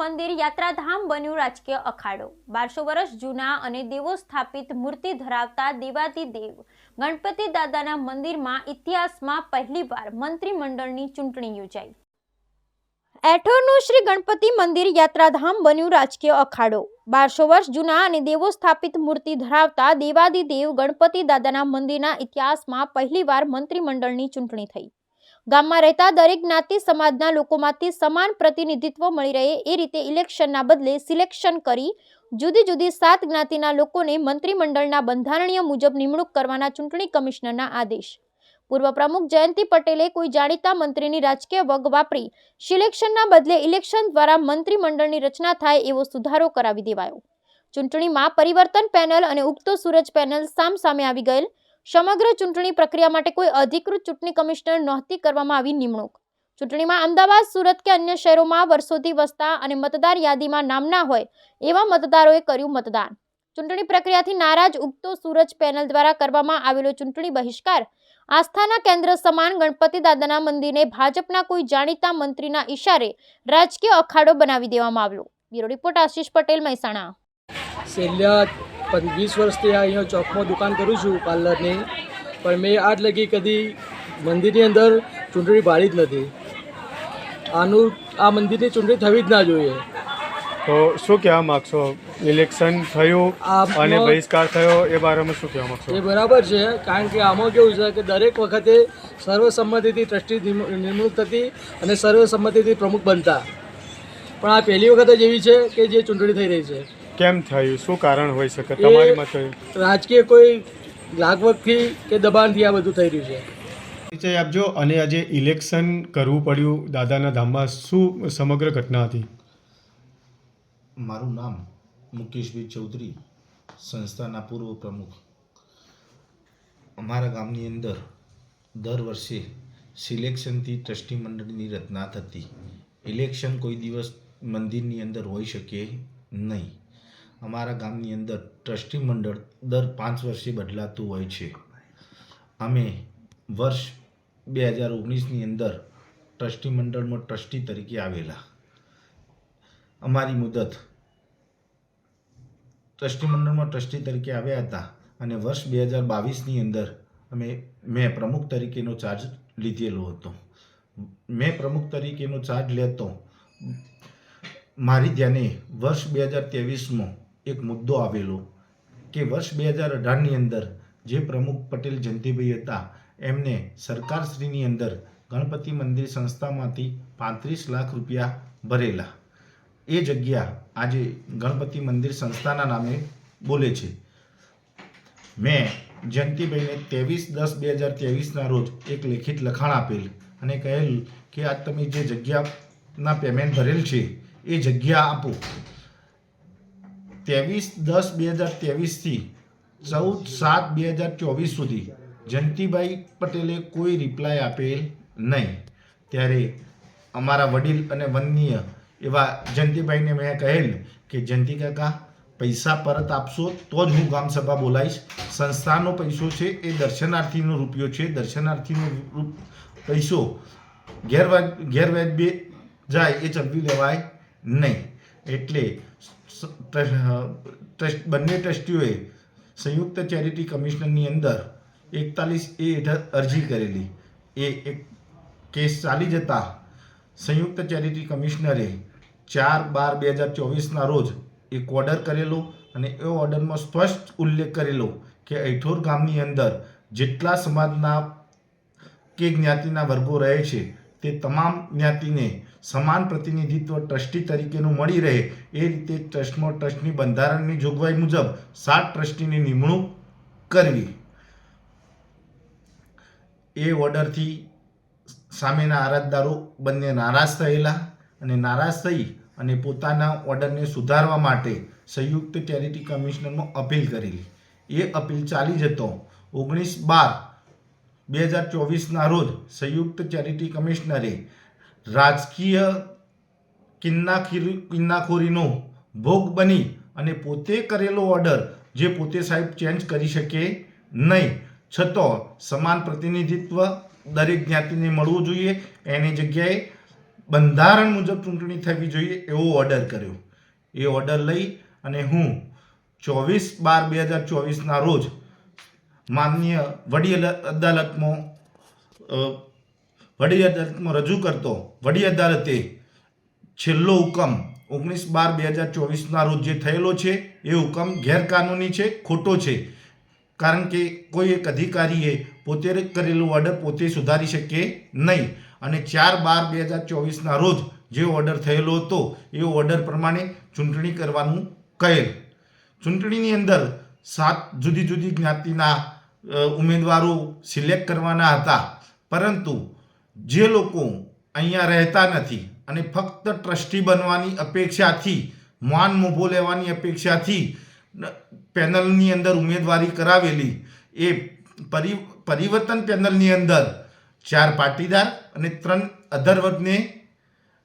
મંદિર યાત્રાધામ બન્યું રાજકીય અખાડો. બારસો વર્ષ જૂના અને દેવો સ્થાપિત મૂર્તિ ધરાવતા દેવાદિદેવ ગણપતિ દાદાના મંદિરમાં ઇતિહાસમાં પહેલીવાર મંત્રીમંડળની ચૂંટણી યોજાઈ. એઠોરનું શ્રી ગણપતિ મંદિર યાત્રાધામ બન્યું રાજકીય અખાડો. બારસો વર્ષ જૂના અને દેવો સ્થાપિત મૂર્તિ ધરાવતા દેવાદિદેવ ગણપતિ દાદાના મંદિરના ઇતિહાસમાં પહેલીવાર મંત્રીમંડળની ચૂંટણી થઈ. ગામમાં રહેતા દરેક જ્ઞાતિ સમાજના લોકોમાંથી સમાન પ્રતિનિધિત્વ મળી રહે એ રીતે ઇલેક્શનના બદલે સિલેક્શન કરી જુદી જુદી સાત જ્ઞાતિના લોકોને મંત્રીમંડળના બંધારણીય મુજબ નિમણૂક કરવાના ચૂંટણી કમિશનરના આદેશ. પૂર્વ પ્રમુખ જયંતિ પટેલે કોઈ જાણીતા મંત્રીની રાજકીય વગ વાપરી સિલેક્શનના બદલે ઇલેક્શન દ્વારા મંત્રીમંડળની રચના થાય એવો સુધારો કરાવી દેવાયો. ચૂંટણીમાં પરિવર્તન પેનલ અને ઉગતો સૂરજ પેનલ સામ સામે આવી ગયેલ સમગ્ર ચૂંટણી પ્રક્રિયા માટે કોઈ અધિકૃત ચૂંટણી કમિશનર નહોતી કરવામાં આવી નિમણૂક. ચૂંટણીમાં અમદાવાદ, સુરત કે અન્ય શહેરોમાં વર્ષોથી વસતા અને મતદાર યાદીમાં નામ ના હોય એવા મતદારોએ કર્યું મતદાન. ચૂંટણી પ્રક્રિયાથી નારાજ ઉગતો સૂરજ પેનલ દ્વારા કરવામાં આવેલો ચૂંટણી બહિષ્કાર, આસ્થાના કેન્દ્ર સમાન ગણપતિ દાદાના મંદિરને ભાજપના કોઈ જાણીતા મંત્રીના ઈશારે રાજકીય અખાડો બનાવી દેવામાં આવ્યો. Bureau report Ashish Patel, Mahesana. વીસ વર્ષથી આ અહીંયા ચોકમાં દુકાન કરું છું પાર્લરની પણ મેં આજ લગી કદી મંદિરની અંદર ચૂંટણી પાડી જ નથી. આનું આ મંદિરની ચૂંટણી થવી જ ના જોઈએ. તો શું કહેવા માગશો? ઇલેક્શન થયું અને બહિષ્કાર થયો એ બારામાં શું કહેવા એ બરાબર છે કારણ કે આમાં કેવું છે કે દરેક વખતે સર્વસંમતિથી ટ્રસ્ટી નિમ- નિમણૂક થતી અને સર્વસંમતિથી પ્રમુખ બનતા. પણ આ પહેલી વખત જ એવી છે કે જે ચૂંટણી થઈ રહી છે. કેમ થયું? શું કારણ હોઈ શકે? તમારી મતે? રાજકીય કોઈ લાગવગથી કે દબાણથી આ બધું થઈ રહ્યું છે? પરિચય આપજો અને આજે ઇલેક્શન કરવું પડ્યું દાદાના ધામમાં શું સમગ્ર ઘટના હતી? મારું નામ મુકેશભાઈ ચૌધરી સંસ્થાના પૂર્વ પ્રમુખ. અમારા ગામની અંદર દર વર્ષે સિલેક્શનથી ટ્રસ્ટી મંડળની રચના થતી. ઇલેક્શન કોઈ દિવસ મંદિરની અંદર હોઈ શકે નહીં. અમારા ગામની અંદર ટ્રસ્ટી મંડળ દર પાંચ વર્ષે બદલાતું હોય છે. અમે વર્ષ બે હજાર ઓગણીસની અંદર ટ્રસ્ટી મંડળમાં ટ્રસ્ટી તરીકે આવેલા. અમારી મુદત ટ્રસ્ટી મંડળમાં ટ્રસ્ટી તરીકે આવ્યા હતા અને વર્ષ બે હજાર બાવીસની અંદર અમે, મેં પ્રમુખ તરીકેનો ચાર્જ લીધેલો હતો. મેં પ્રમુખ તરીકેનો ચાર્જ લેતો. મારી ધ્યાને વર્ષ બે હજાર ત્રેવીસમાં એક મુદ્દો આવેલો કે વર્ષ બે હજાર અઢારની અંદર જે પ્રમુખ પટેલ જયંતિભાઈ હતા, એમને સરકારશ્રીની અંદર ગણપતિ મંદિર સંસ્થામાંથી પાંત્રીસ લાખ રૂપિયા ભરેલા. એ જગ્યા આજે ગણપતિ મંદિર સંસ્થાના નામે બોલે છે. મેં જયંતિભાઈને ત્રેવીસ દસ બે હજાર ત્રેવીસના રોજ એક લેખિત લખાણ આપેલ અને કહેલ કે આ તમે જે જગ્યાના પેમેન્ટ ભરેલ છે, એ જગ્યા આપો. ત્રેવીસ, દસ બે હજાર ત્રેવીસથી ચૌદ, સાત બે હજાર ચોવીસ સુધી જયંતિભાઈ પટેલે કોઈ રિપ્લાય આપેલ નહીં. ત્યારે અમારા વડીલ અને વન્ય એવા જયંતિભાઈને મેં કહેલ કે, જયંતિ કાકા, પૈસા પરત આપશો તો જ હું ગ્રામસભા બોલાવીશ. સંસ્થાનો પૈસો છે એ દર્શનાર્થીનો રૂપિયો છે. દર્શનાર્થીનો પૈસો ગેરવાજ ગેરવાજબી જાય એ ચલવી લેવાય નહીં. એટલે ટ્રસ્ટ- બંને ટ્રસ્ટીઓએ સંયુક્ત ચેરિટી કમિશનરની અંદર એકતાલીસ એ હેઠળ અરજી કરેલી. એ એક કેસ ચાલી જતા સંયુક્ત ચેરિટી કમિશનરે ચાર બાર બે હજાર ચોવીસના રોજ એક ઓર્ડર કરેલો અને એ ઓર્ડરમાં સ્પષ્ટ ઉલ્લેખ કરેલો કે ઐઠોર ગામની અંદર જેટલા સમાજના કે જ્ઞાતિના વર્ગો રહે છે તે તમામ જ્ઞાતિને સમાન પ્રતિનિધિત્વ ટ્રસ્ટી તરીકેનું મળી રહે એ રીતે ટ્રસ્ટમાં ટ્રસ્ટની બંધારણની જોગવાઈ મુજબ સાત ટ્રસ્ટીની નિમણૂક કરવી. એ ઓર્ડરથી સામેના અરજદારો બંને નારાજ થયેલા અને નારાજ થઈ અને પોતાના ઓર્ડરને સુધારવા માટે સંયુક્ત ચેરિટી કમિશનરમાં અપીલ કરેલી. એ અપીલ ચાલી જતો ઓગણીસ બાર બે હજાર ચોવીસના રોજ સંયુક્ત ચેરિટી કમિશનરે રાજકીય કિન્નાખીરી કિન્નાખોરીનો ભોગ બની અને પોતે કરેલો ઓર્ડર જે પોતે સાહેબ ચેન્જ કરી શકે નહીં. છતાં સમાન પ્રતિનિધિત્વ દરેક જ્ઞાતિને મળવું જોઈએ. એની જગ્યાએ બંધારણ મુજબ ચૂંટણી થવી જોઈએ એવો ઓર્ડર કર્યો. એ ઓર્ડર લઈ અને હું ચોવીસ બાર બે હજાર ચોવીસના રોજ માનનીય વડી અદા- અદાલતમાં વડી અદાલતમાં રજૂ કરતો વડી અદાલતે છેલ્લો હુકમ ઓગણીસ બાર બે હજાર ચોવીસના રોજ જે થયેલો છે, એ હુકમ ગેરકાનૂની છે, ખોટો છે. કારણ કે કોઈ એક અધિકારીએ પોતે કરેલું ઓર્ડર પોતે સુધારી શકે નહીં. અને ચાર બાર બે હજાર ચોવીસના રોજ જે ઓર્ડર થયેલો હતો, એ ઓર્ડર પ્રમાણે ચૂંટણી કરવાનું કહેલ. ચૂંટણીની અંદર સાત જુદી જુદી જ્ઞાતિના ઉમેદવારો સિલેક્ટ કરવાના હતા. પરંતુ જે લોકો અહીંયા રહેતા નથી અને ફક્ત ટ્રસ્ટી બનવાની અપેક્ષાથી, માન મોભો લેવાની અપેક્ષાથી પેનલની અંદર ઉમેદવારી કરાવેલી, એ પરિ, પરિવર્તન પેનલની અંદર ચાર પાટીદાર અને ત્રણ અધર વર્ગને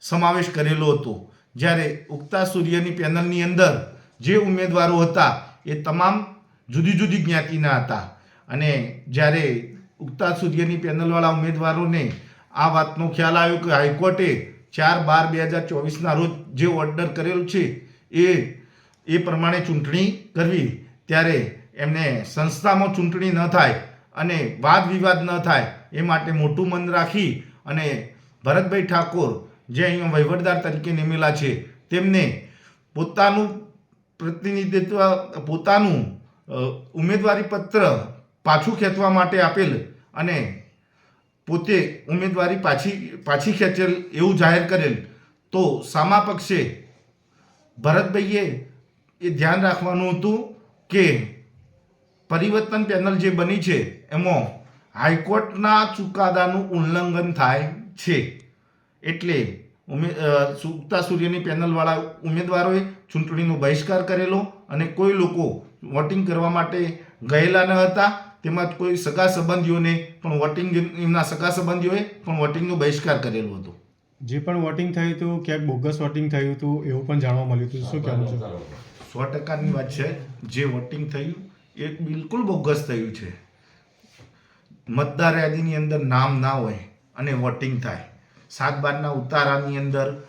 સમાવેશ કરેલો હતો. જ્યારે ઉગતા સૂર્યની પેનલની અંદર જે ઉમેદવારો હતા, એ તમામ જુદી જુદી જ્ઞાતિના હતા. અને જ્યારે ઉગતા સૂર્યની પેનલવાળા ઉમેદવારોને આ વાતનો ખ્યાલ આવ્યો કે હાઈકોર્ટે ચાર બાર બે હજાર ચોવીસના રોજ જે ઓર્ડર કરેલો છે, એ એ પ્રમાણે ચૂંટણી કરવી. ત્યારે એમને સંસ્થામાં ચૂંટણી ન થાય અને વાદ વિવાદ ન થાય એ માટે મોટું મન રાખી અને ભરતભાઈ ઠાકોર જે અહીંયા વહીવટદાર તરીકે નિમેલા છે, તેમને પોતાનું પ્રતિનિધિત્વ, પોતાનું ઉમેદવારી પત્ર પાછું ખેંચવા માટે આપેલ અને પોતે ઉમેદવારી પાછી પાછી ખેંચેલ એવું જાહેર કરેલ. તો સામા પક્ષે ભરતભાઈએ એ ધ્યાન રાખવાનું હતું કે પરિવર્તન પેનલ જે બની છે, એમાં હાઈકોર્ટના ચુકાદાનું ઉલ્લંઘન થાય છે. એટલે ઉમે સુકતા સૂર્યની પેનલવાળા ઉમેદવારોએ ચૂંટણીનો બહિષ્કાર કરેલો અને કોઈ લોકો વોટિંગ કરવા માટે ગયેલા ન હતા. તેમજ કોઈ સગા સંબંધીઓને પણ વોટિંગ એમના સગા સંબંધીઓએ પણ વોટિંગનો બહિષ્કાર કરેલો હતો. જે પણ વોટિંગ થયું હતું ક્યાંક બોગસ વોટિંગ થયું હતું એવું પણ જાણવા મળ્યું હતું. શું કહેવું છે? સો ટકાની વાત છે. જે વોટિંગ થયું એ બિલકુલ બોગસ થયું છે. મતદાર યાદીની અંદર નામ ના હોય અને વોટિંગ થાય. સાત બારના ઉતારાની અંદર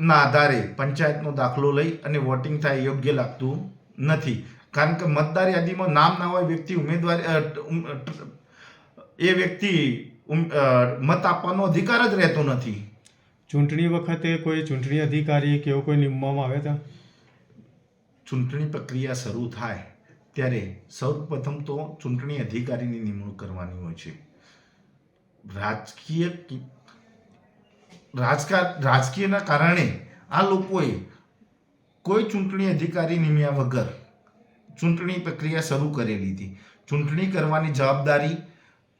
ના આધારે પંચાયતનો દાખલો લઈ અને વોટિંગ થાય યોગ્ય લાગતું નથી. કારણ કે મતદાર યાદીમાં નામ ના હોય વ્યક્તિ ઉમેદવાર એ વ્યક્તિ મત આપવાનો અધિકાર જ રહેતો નથી. ચૂંટણી વખતે કોઈ ચૂંટણી અધિકારી કે એવો કોઈ નિમવામાં આવે હતા ચૂંટણી પ્રક્રિયા શરૂ થાય ત્યારે સૌપ્રથમ તો ચૂંટણી અધિકારીની નિમણૂક કરવાની હોય છે. રાજકીય રાજકાર રાજકીયના કારણે આ લોકોએ કોઈ ચૂંટણી અધિકારી નિમ્યા વગર ચૂંટણી પ્રક્રિયા શરૂ કરેલી હતી. ચૂંટણી કરવાની જવાબદારી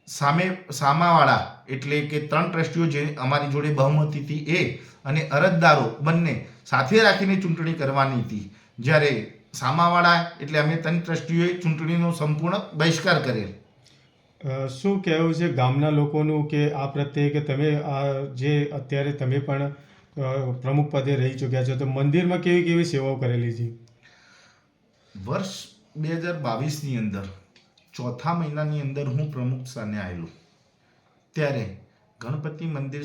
સામે, સામાવાળા એટલે કે ત્રણ ટ્રસ્ટીઓ જે અમારી જોડે બહુમતીથી એ અને અરજદારો બંને સાથે રાખીને ચૂંટણી કરવાની હતી. જ્યારે સામાવાળા એટલે અમે ત્રણ ટ્રસ્ટીઓએ ચૂંટણીનો સંપૂર્ણ બહિષ્કાર કરેલ. શું કહેવું છે ગામના લોકોનું કે આ પ્રત્યે કે તમે આ જે અત્યારે તમે પણ પ્રમુખ પદે રહી ચૂક્યા છો તો મંદિરમાં કેવી કેવી સેવાઓ કરેલી છે? વર્ષ બે હજાર બાવીસની અંદર, ચોથા મહિનાની અંદર હું પ્રમુખ સ્થાને આવેલો ત્યારે ગણપતિ મંદિર